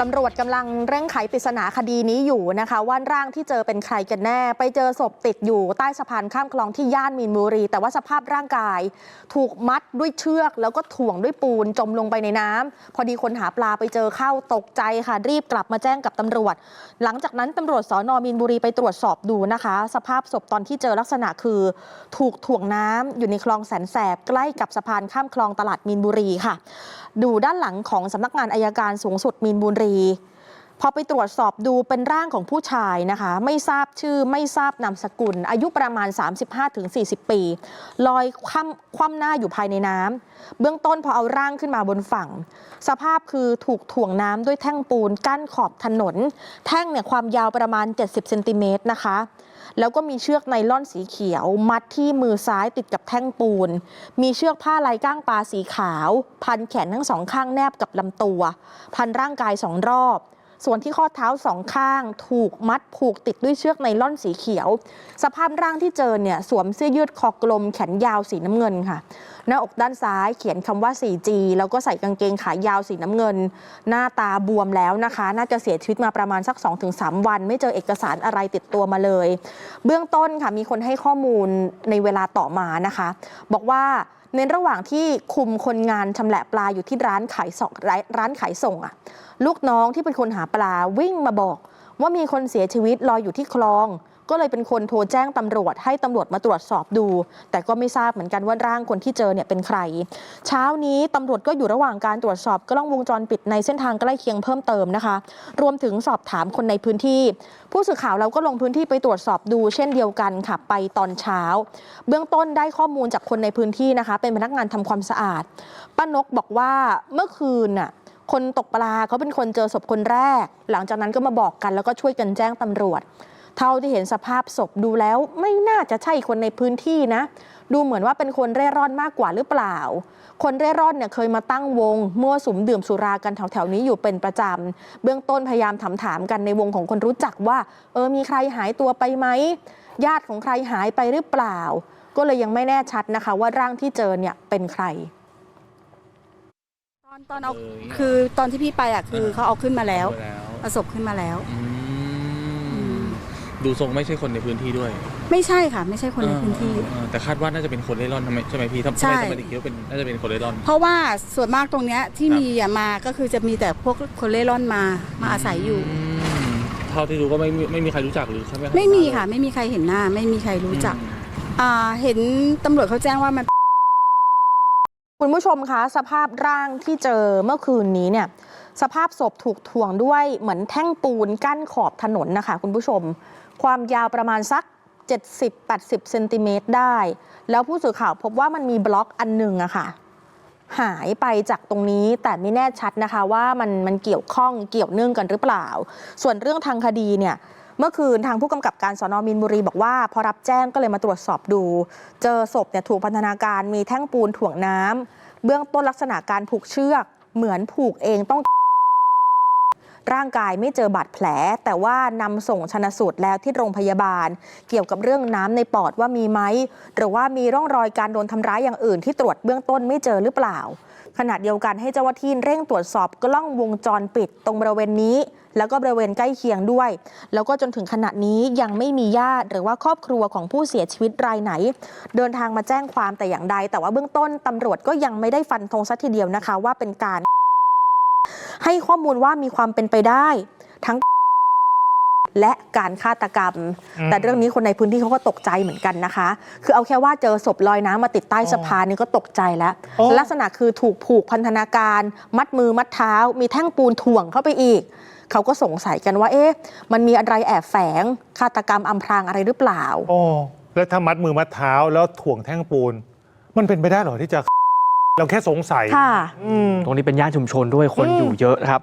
ตำรวจกำลังเร่งไขปริศนาคดีนี้อยู่นะคะ ว่าร่างที่เจอเป็นใครกันแน่ ไปเจอศพติดอยู่ใต้สะพานข้ามคลองที่ย่านมีนบุรี แต่ว่าสภาพร่างกาย ถูกมัดด้วยเชือก แล้วก็ถ่วงด้วยปูนจมลงไปในน้ำพอดีคนหาปลาไปเจอเข้าตกใจค่ะ รีบกลับมาแจ้งกับตำรวจ หลังจากนั้นตำรวจสอนอมีนบุรีไปตรวจสอบดูนะคะ สภาพศพตอนที่เจอลักษณะคือ ถูกถ่วงน้ำอยู่ในคลองแสนแสบใกล้กับสะพานข้ามคลองตลาดมีนบุรีค่ะ ดูด้านหลังของสำนักงานอายการสูงสุดมีนบุรี พอไปตรวจสอบดูเป็นร่างของผู้ชายนะคะ ไม่ทราบชื่อไม่ทราบนามสกุล อายุประมาณ 35-40 ปี ลอยคว่ำคว่ำหน้าอยู่ภายในน้ำเบื้องต้นพอเอาร่างขึ้นมาบนฝั่ง สภาพคือถูกถ่วงน้ำด้วยแท่งปูนกั้นขอบถนน แท่งเนี่ยความยาวประมาณ 70เซนติเมตรนะคะแล้วก็มีเชือกไนล่อนสีเขียว มัดที่มือซ้ายติดกับแท่งปูน มีเชือกผ้าลายก้างปลาสีขาว พันแขนทั้งสองข้างแนบกับลำตัว พันร่างกายสองรอบ ส่วนที่ข้อเท้าสองข้าง ถูกมัดผูกติดด้วยเชือกไนล่อนสีเขียว สภาพร่างที่เจอเนี่ยสวมเสื้อยืดคอกลมแขนยาวสีน้ำเงินค่ะ หน้าอกด้านซ้ายเขียนคำว่า 4G แล้วก็ใส่กางเกงขายาวสีน้ำเงิน หน้าตาบวมแล้วนะคะ น่าจะเสียชีวิตมาประมาณสัก 2-3 วัน ไม่เจอเอกสารอะไรติดตัวมาเลย เบื้องต้นค่ะมีคนให้ข้อมูลในเวลาต่อมานะคะ บอกว่า ในระหว่างที่คุมคนงานชำแหละปลาอยู่ที่ร้านขายส่งร้านร้านขายส่งอะลูกน้องที่เป็นคนหาปลาวิ่งมาบอก ว่ามีคนเสียชีวิตลอยอยู่ที่คลอง ก็เลยเป็นคนโทรแจ้งตำรวจให้ตำรวจมาตรวจสอบดู แต่ก็ไม่ทราบเหมือนกันว่าร่างคนที่เจอเนี่ยเป็นใคร เช้านี้ตำรวจก็อยู่ระหว่างการตรวจสอบกล้องวงจรปิดในเส้นทางใกล้เคียงเพิ่มเติมนะคะ รวมถึงสอบถามคนในพื้นที่ ผู้สื่อข่าวเราก็ลงพื้นที่ไปตรวจสอบดู เช่นเดียวกันค่ะไปตอนเช้า เบื้องต้นได้ข้อมูลจากคนในพื้นที่นะคะ เป็นพนักงานทำความสะอาดป้านกบอกว่าเมื่อคืนน่ะคนตกปลาเขาเป็นคนเจอศพคนแรก หลังจากนั้นก็มาบอกกันแล้วก็ช่วยกันแจ้งตำรวจ เท่าที่เห็นสภาพศพดูแล้วไม่น่าจะใช่คนในพื้นที่นะ ดูเหมือนว่าเป็นคนเร่ร่อนมากกว่าหรือเปล่า คนเร่ร่อนเนี่ยเคยมาตั้งวง มั่วสุมดื่มสุรากันแถวๆนี้อยู่เป็นประจำ เบื้องต้นพยายามถามถามๆกันในวงของคนรู้จักว่า เออมีใครหายตัวไปไหมญาติของใครหายไปหรือเปล่า ก็เลยยังไม่แน่ชัดนะคะ ว่าร่างที่เจอเนี่ยเป็นใครตอนตอนเอาเออคือตอนที่พี่ไปอะคือเขาเอาขึ้นมาแล้วไปแล้วเอาศพขึ้นมาแล้วอืมอืม ดูทรงไม่ใช่คนในพื้นที่ด้วย ไม่ใช่ค่ะ ไม่ใช่คนในพื้นที่ เออเออแต่คาดว่าน่าจะเป็นคนเร่ร่อนทำไมใช่ไหมพี่ทำใช่ทำไมทำไมถึงคิดว่าเป็นน่าจะเป็นคนเร่ร่อน เพราะว่าส่วนมากตรงเนี้ยที่ครับ มีอะมาก็คือจะมีแต่พวกคนเล่ร่อนมามาอาศัยอยู่มเท่าที่รู้ก็ไม่มีไม่มีใครรู้จักหรือใช่ไหมไม่มีค่ะ ไม่มีใครเห็นหน้า ไม่มีใครรู้จัก อืม อ่าเห็นตำรวจเขาแจ้งว่ามัน คุณผู้ชมคะสภาพร่างที่เจอเมื่อคืนนี้เนี่ยสภาพศพถูกถ่วงด้วยเหมือนแท่งปูนกั้นขอบถนนนะคะคุณผู้ชม ความยาวประมาณสัก 70-80 เซนติเมตรได้ แล้วผู้สื่อข่าวพบว่ามันมีบล็อกอันหนึ่งอะค่ะ หายไปจากตรงนี้แต่ไม่แน่ชัดนะคะว่ามันมันเกี่ยวข้องเกี่ยวเนื่องกันหรือเปล่า ส่วนเรื่องทางคดีเนี่ยเมื่อคืนทางผู้กำกับการสอนอมินบุรีบอกว่า พอรับแจ้งก็เลยมาตรวจสอบดู เจอศพเนี่ยถูกพันธนาการมีแท่งปูนถ่วงน้ำเบื้องต้นลักษณะการผูกเชือกเหมือนผูกเองต้อง ร่างกายไม่เจอบาดแผล แต่ว่านำส่งชนะสูตรแล้วที่โรงพยาบาล เกี่ยวกับเรื่องน้ำในปอดว่ามีไหม หรือว่ามีร่องรอยการโดนทำร้ายอย่างอื่นที่ตรวจเบื้องต้นไม่เจอหรือเปล่า ขณะเดียวกันให้เจ้าหน้าที่เร่งตรวจสอบกล้องวงจรปิดตรงบริเวณนี้ แล้วก็บริเวณใกล้เคียงด้วย แล้วก็จนถึงขณะนี้ยังไม่มีญาติหรือว่าครอบครัวของผู้เสียชีวิตรายไหน เดินทางมาแจ้งความแต่อย่างใด แต่ว่าเบื้องต้นตำรวจก็ยังไม่ได้ฟันธงสัทีเดียวนะคะว่าเป็นการ ให้ข้อมูลว่ามีความเป็นไปได้ทั้งและการฆาตกรรมอืมแต่เรื่องนี้คนในพื้นที่เขาก็ตกใจเหมือนกันนะคะ คือเอาแค่ว่าเจอศพลอยน้ำมาติดใต้สะพานนี่ก็ตกใจแล้วโอ้ลักษณะคือถูกผูกพันธนาการ มัดมือมัดเท้า มีแท่งปูนถ่วงเข้าไปอีก เขาก็สงสัยกันว่า เอ๊ะ มันมีอะไรแอบแฝงฆาตกรรมอำพรางอะไรหรือเปล่า โอ้แล้วถ้ามัดมือมัดเท้าแล้วถ่วงแท่งปูน มันเป็นไปได้เหรอที่จะ เราแค่สงสัยตรงนี้เป็นย่านชุมชนด้วยคนอยู่เยอะครับ